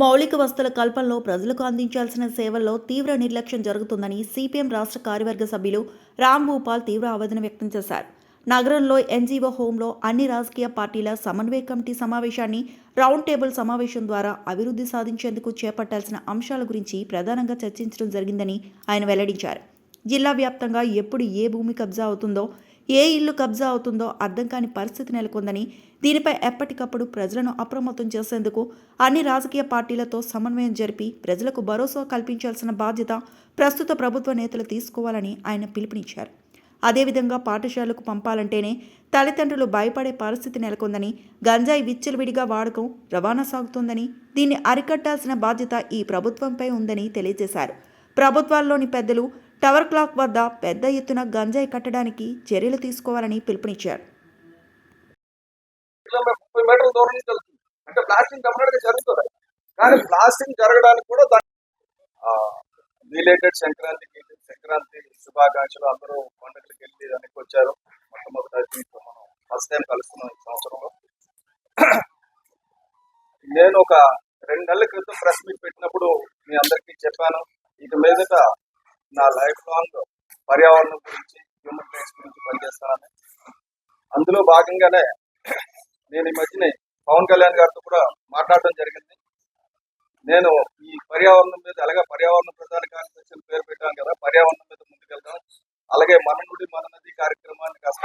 మౌలిక వస్తువుల కల్పనలో ప్రజలకు అందించాల్సిన సేవల్లో తీవ్ర నిర్లక్ష్యం జరుగుతుందని సిపిఎం రాష్ట్ర కార్యవర్గ సభ్యులు రామ్ భూపాల్ తీవ్ర ఆవేదన వ్యక్తం చేశారు. నగరంలో ఎన్జీఓ హోంలో అన్ని రాజకీయ పార్టీల సమన్వయ కమిటీ సమావేశాన్ని రౌండ్ టేబుల్ సమావేశం ద్వారా అభివృద్ధి సాధించేందుకు చేపట్టాల్సిన అంశాల గురించి ప్రధానంగా చర్చించడం జరిగిందని ఆయన వెల్లడించారు. జిల్లా వ్యాప్తంగా ఎప్పుడు ఏ భూమి కబ్జా అవుతుందో ఏ ఇల్లు కబ్జా అవుతుందో అర్థం కాని పరిస్థితి నెలకొందని దీనిపై ఎప్పటికప్పుడు ప్రజలను అప్రమత్తం చేసేందుకు అన్ని రాజకీయ పార్టీలతో సమన్వయం జరిపి ప్రజలకు భరోసా కల్పించాల్సిన బాధ్యత ప్రస్తుత ప్రభుత్వ నేతలు తీసుకోవాలని ఆయన పిలుపునిచ్చారు. అదేవిధంగా పాఠశాలకు పంపాలంటేనే తల్లిదండ్రులు భయపడే పరిస్థితి నెలకొందని గంజాయి విచ్చలవిడిగా వాడకం రవాణా సాగుతోందని దీన్ని అరికట్టాల్సిన బాధ్యత ఈ ప్రభుత్వంపై ఉందని తెలియజేశారు. ప్రభుత్వాల్లోని పెద్దలు టవర్ క్లాక్ వద్ద పెద్ద ఎత్తున గంజాయి కట్టడానికి చర్యలు తీసుకోవాలని పిలుపునిచ్చారు. కిలోమీటర్ దూరం అంటే బ్లాస్టింగ్ డెఫినెట్ జరుగుతుంది. కానీ బ్లాస్టింగ్ జరగడానికి కూడా రిలేటెడ్ సంక్రాంతికి సంక్రాంతి శుభాకాంక్షలు అందరూ పండుగలకు వెళ్ళి దానికి వచ్చారు. మొట్టమొదటి మనం ఫస్ట్ టైం కలుస్తున్నాం ఈ సంవత్సరంలో. నేను ఒక రెండు నెలల క్రితం ప్రెస్ మీట్ పెట్టినప్పుడు మీ అందరికీ చెప్పాను. ఇక మీదట నా లైఫ్ లాంగ్ పర్యావరణం గురించి హ్యూమన్ రైట్స్ గురించి పనిచేస్తానని అందులో భాగంగానే నేను ఈ మధ్యనే పవన్ కళ్యాణ్ గారితో కూడా మాట్లాడడం జరిగింది. నేను ఈ పర్యావరణం మీద అలాగే పర్యావరణ ప్రధాన కార్యదర్శులు పేరు పెట్టాను కదా పర్యావరణం మీద ముందుకెళ్దాం. అలాగే మన నుండి మన నది కార్యక్రమాన్ని కాస్త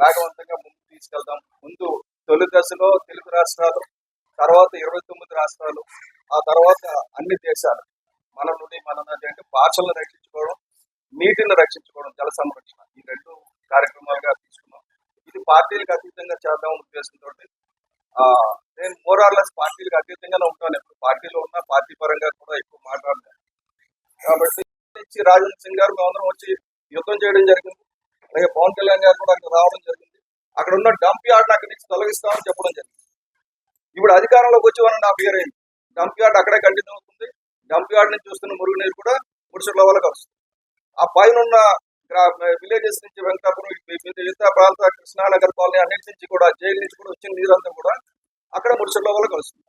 వేగవంతంగా ముందుకు తీసుకెళ్దాం. ముందు తొలి దశలో తెలుగు రాష్ట్రాలు తర్వాత ఇరవై తొమ్మిది రాష్ట్రాలు ఆ తర్వాత అన్ని దేశాలు. మన నుండి మన నది అంటే భాషలను రక్షించుకోవడం నీటిని రక్షించుకోవడం జల సంరక్షణ. ఈ రెండు కార్యక్రమాలుగా తీసుకున్నాం. ఇది పార్టీలకు అతీతంగా చేద్దాం ఉద్దేశంతో నేను మోరార్లెస్ పార్టీలకు అతీతంగానే ఉంటాను. ఎప్పుడు పార్టీలో ఉన్న పార్టీ పరంగా కూడా ఎక్కువ మాట్లాడలేదు కాబట్టి నుంచి రాజేంద్ర సింగ్ గారు మేమందరం వచ్చి యుద్ధం చేయడం జరిగింది. అలాగే పవన్ కళ్యాణ్ గారు కూడా అక్కడ రావడం జరిగింది. అక్కడ ఉన్న డంప్ యార్డ్ అక్కడి నుంచి తొలగిస్తామని చెప్పడం జరిగింది. ఇప్పుడు అధికారంలోకి వచ్చి వన్ అండ్ హాఫ్ ఇయర్ అయింది. డంప్ యార్డ్ అక్కడే కంటిన్యూ అవుతుంది. డంప్ యార్డ్ నుంచి చూస్తున్న మురుగునీరు కూడా ముడిసెట్ల వల్ల కలుస్తుంది. ఆ పైన ఉన్న విలేజెస్ నుంచి వెంకటాపురం మిగతా ప్రాంత కృష్ణానగర్ కాలనీ అన్నిటి నుంచి కూడా జైలు నుంచి కూడా వచ్చిన నీరంతా కూడా అక్కడ ముడిసెట్ల వల్ల కలుస్తుంది.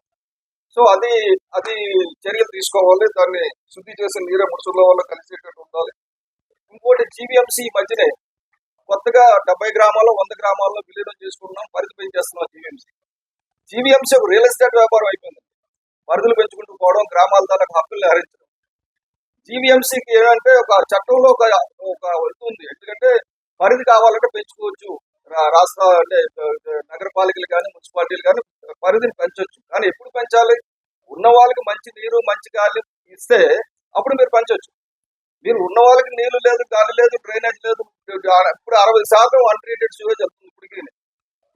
సో అది అది చర్యలు తీసుకోవాలి. దాన్ని శుద్ధి చేసిన నీరే ముడిసెట్ల వల్ల కలిసేటట్టు ఉండాలి. ఇంకోటి జీవీఎంసీ మధ్యనే కొత్తగా డెబ్బై గ్రామాల్లో వంద గ్రామాల్లో విలీనం చేసుకుంటున్నాం పరిధి పెంచేస్తున్నాం జీవీఎంసీ జీవీఎంసీ ఒక రియల్ ఎస్టేట్ వ్యాపారం అయిపోయింది. పరిధులు పెంచుకుంటూ పోవడం గ్రామాల ద్వారా హక్కుల్ని హరించడం. జీవీఎంసీకి ఏంటంటే ఒక చట్టంలో ఒక ఒక ఉంది. ఎందుకంటే పరిధి కావాలంటే పెంచుకోవచ్చు. రా- రాష్ట్ర అంటే నగరపాలికలు కానీ మున్సిపాలిటీలు కానీ పరిధిని పెంచవచ్చు కానీ ఎప్పుడు పెంచాలి? ఉన్న వాళ్ళకి మంచి నీరు మంచి గాలి ఇస్తే అప్పుడు మీరు పెంచవచ్చు మీరు ఉన్న వాళ్ళకి నీళ్ళు లేదు గాలి లేదు డ్రైనేజ్ లేదు. ఇప్పుడు అరవై శాతం అన్ట్రీటెడ్ సివేజ్ వెళ్తుంది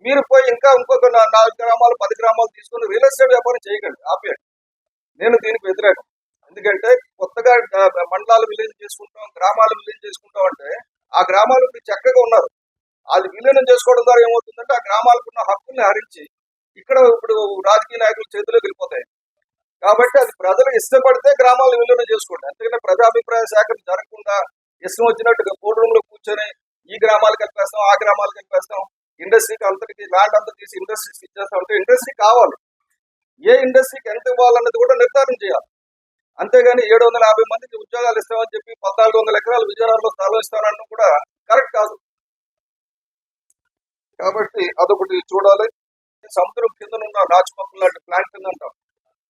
మీరు పోయి ఇంకా ఇంకొక నాలుగు గ్రామాలు పది గ్రామాలు తీసుకొని రియల్ ఎస్టేట్ వ్యాపారం చేయకండి ఆపేయండి. నేను దీనికి వ్యతిరేకం. ఎందుకంటే కొత్తగా మండలాలు విలీనం చేసుకుంటాం గ్రామాలు విలీనం చేసుకుంటాం అంటే ఆ గ్రామాలు ఇప్పుడు చక్కగా ఉన్నారు. అది విలీనం చేసుకోవడం ద్వారా ఏమవుతుందంటే ఆ గ్రామాలకు ఉన్న హక్కుల్ని హరించి ఇక్కడ ఇప్పుడు రాజకీయ నాయకుల చేతిలోకి వెళ్ళిపోతాయి. కాబట్టి అది ప్రజలు ఇష్టపడితే గ్రామాలు విలీనం చేసుకోండి. అంతేగాని ప్రజాభిప్రాయ సేకరణ జరగకుండా ఇష్టం వచ్చినట్టుగా కోర్టు రూమ్లో కూర్చొని ఈ గ్రామాలకు కలిపేస్తాం ఆ గ్రామాలకు కలిపేస్తాం ఇండస్ట్రీకి అంతటికి ల్యాండ్ అంతా తీసి ఇండస్ట్రీస్ ఇచ్చేస్తా ఉంటే ఇండస్ట్రీ కావాలి. ఏ ఇండస్ట్రీకి ఎంత ఇవ్వాలన్నది కూడా నిర్ధారణ చేయాలి. అంతేగాని ఏడు వందల యాభై మందికి ఉద్యోగాలు ఇస్తామని చెప్పి పద్నాలుగు వందల ఎకరాలు విజయనగరంలో స్థలం ఇస్తానన్న కూడా కరెక్ట్ కాదు. కాబట్టి అదొకటి చూడాలి. సముద్రం కింద ఉన్న రాజపక్కల లాంటి ప్లాంట్ కింద అంటాం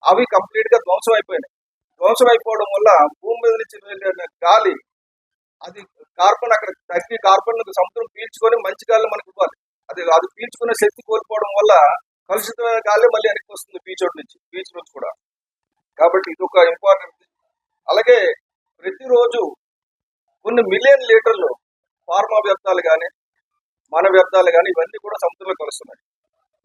అవి కంప్లీట్గా ధ్వంసం అయిపోయినాయి. ధ్వంసం అయిపోవడం వల్ల భూమి మీద నుంచి వెళ్ళే గాలి అది కార్బన్ అక్కడ తగ్గి కార్బన్ సముద్రం పీల్చుకొని మంచి గాలి మనకి ఇవ్వాలి. అది అది పీల్చుకునే శక్తి కోల్పోవడం వల్ల కలుషితమైన గాలి మళ్ళీ వెనక్కి వస్తుంది బీచ్ నుంచి బీచ్ నుంచి కూడా. కాబట్టి ఇది ఒక ఇంపార్టెంట్ అలాగే ప్రతిరోజు కొన్ని మిలియన్ లీటర్లు ఫార్మా వ్యర్థాలు కానీ మన వ్యర్థాలు కానీ ఇవన్నీ కూడా సముద్రంలో కలుస్తున్నాయి.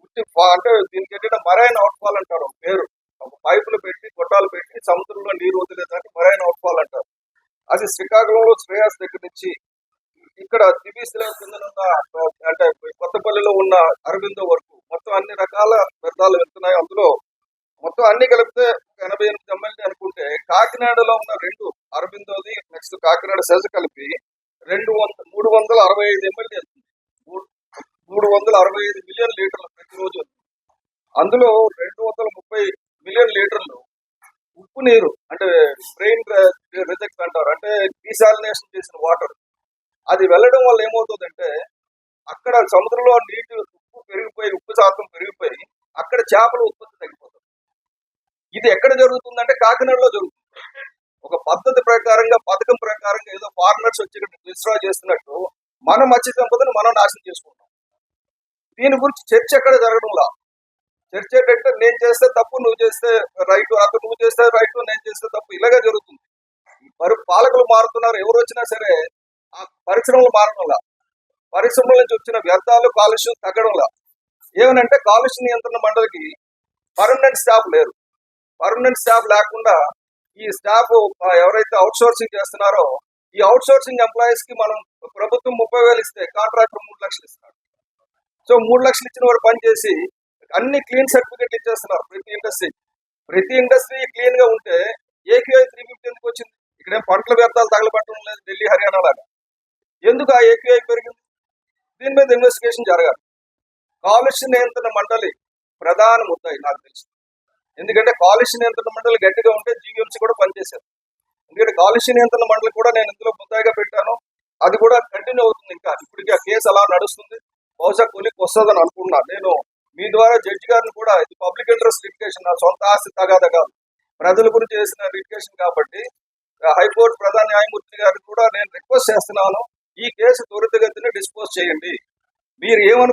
ఉట్టి అంటే దీనికి ఏంటంటే మరైన్ అవుట్ఫాల్ అంటారు పేరు. ఒక పైపులు పెట్టి గొట్టాలు పెట్టి సముద్రంలో నీరు వదిలేదాన్ని మరైన్ అవుట్ఫాల్ అంటారు. అది శ్రీకాకుళంలో శ్రేయాస్ దగ్గర నుంచి ఇక్కడ దివీశ్రీ కింద అంటే కొత్తపల్లిలో ఉన్న అరవిందో వరకు మొత్తం అన్ని రకాల వ్యర్థాలు వెళ్తున్నాయి. అందులో మొత్తం అన్ని కలిపితే ఒక ఎనభై ఎనిమిది ఎమ్మెల్యే అనుకుంటే కాకినాడలో ఉన్న రెండు అరవిందోది నెక్స్ట్ కాకినాడ సెజ్ కలిపి రెండు వంద మూడు వందల అరవై ఐదు ఎమ్మెల్యే వెళ్తుంది మూడు- మూడు వందల అరవై ఐదు మిలియన్ లీటర్లు ప్రతిరోజు అందులో రెండు వందల ముప్పై మిలియన్ లీటర్లు ఉప్పు నీరు అంటే బ్రెయిన్ రిజెక్ట్ అంటారు. అంటే డీసాలినేషన్ చేసిన వాటర్. అది వెళ్ళడం వల్ల ఏమవుతుందంటే అక్కడ సముద్రంలో నీటి ఉప్పు పెరిగిపోయి ఉప్పు శాతం పెరిగిపోయి అక్కడ చేపల ఉత్పత్తి తగ్గిపోతుంది. ఇది ఎక్కడ జరుగుతుందంటే కాకినాడలో జరుగుతుంది. ఒక పద్ధతి ప్రకారంగా పథకం ప్రకారంగా ఏదో ఫారినర్స్ వచ్చి ఇక్కడ చేస్తున్నట్టు మన మత్స్య సంపదను మనం నాశనం చేసుకుంటాం దీని గురించి చర్చ ఎక్కడ జరగడంలా? చర్చ ఏంటంటే నేను చేస్తే తప్పు నువ్వు చేస్తే రైట్ అతను నువ్వు చేస్తే రైట్ నేను చేస్తే తప్పు ఇలాగే జరుగుతుంది. మరి పాలకులు మారుతున్నారు ఎవరు వచ్చినా సరే ఆ పరిశ్రమలు మారడంలా. పరిశ్రమల నుంచి వచ్చిన వ్యర్థాలు కాలుష్యం తగ్గడంలా. ఏమనంటే కాలుష్య నియంత్రణ మండలికి పర్మనెంట్ స్టాఫ్ లేరు. పర్మనెంట్ స్టాఫ్ లేకుండా ఈ స్టాఫ్ ఎవరైతే అవుట్ సోర్సింగ్ చేస్తున్నారో ఈ అవుట్ సోర్సింగ్ ఎంప్లాయీస్కి మనం ప్రభుత్వం ముప్పై వేలు ఇస్తే కాంట్రాక్టర్ మూడు లక్షలు ఇస్తారు సో మూడు లక్షలు ఇచ్చిన వాడు పని చేసి అన్ని క్లీన్ సర్టిఫికెట్లు ఇచ్చేస్తున్నారు ప్రతి ఇండస్ట్రీ ప్రతి ఇండస్ట్రీ క్లీన్గా ఉంటే ఏక్యూఐ త్రీ ఫిఫ్టీ ఎందుకు వచ్చింది? ఇక్కడేం పంటల వ్యర్థాలు తగలబెట్టడం లేదు ఢిల్లీ హర్యానా లాగా. ఎందుకు ఆ ఏపీఐ పెరిగింది? దీని మీద ఇన్వెస్టిగేషన్ జరగాలి. కాలుష్య నియంత్రణ మండలి ప్రధాన ముద్దాయి నాకు తెలుసు. ఎందుకంటే కాలుష్య నియంత్రణ మండలి గట్టిగా ఉంటే జీవీఎంసీ కూడా పనిచేశారు ఎందుకంటే కాలుష్య నియంత్రణ మండలి కూడా నేను ఇందులో ముద్దాయిగా పెట్టాను. అది కూడా కంటిన్యూ అవుతుంది ఇంకా. ఇప్పటికీ ఆ కేసు అలా నడుస్తుంది. బహుశా కొలికి వస్తుందని అనుకుంటున్నాను నేను మీ ద్వారా జడ్జి గారిని కూడా ఇది పబ్లిక్ ఇంట్రెస్ట్ లిటికేషన్ నా సొంత ఆస్తి తగాద కాదు. ప్రజల గురించి చేసిన లిటికేషన్ కాబట్టి హైకోర్టు ప్రధాన న్యాయమూర్తి గారికి కూడా నేను రిక్వెస్ట్ చేస్తున్నాను. ఈ కేసు త్వరితగతిన డిస్పోజ్ చేయండి. మీరు ఏమను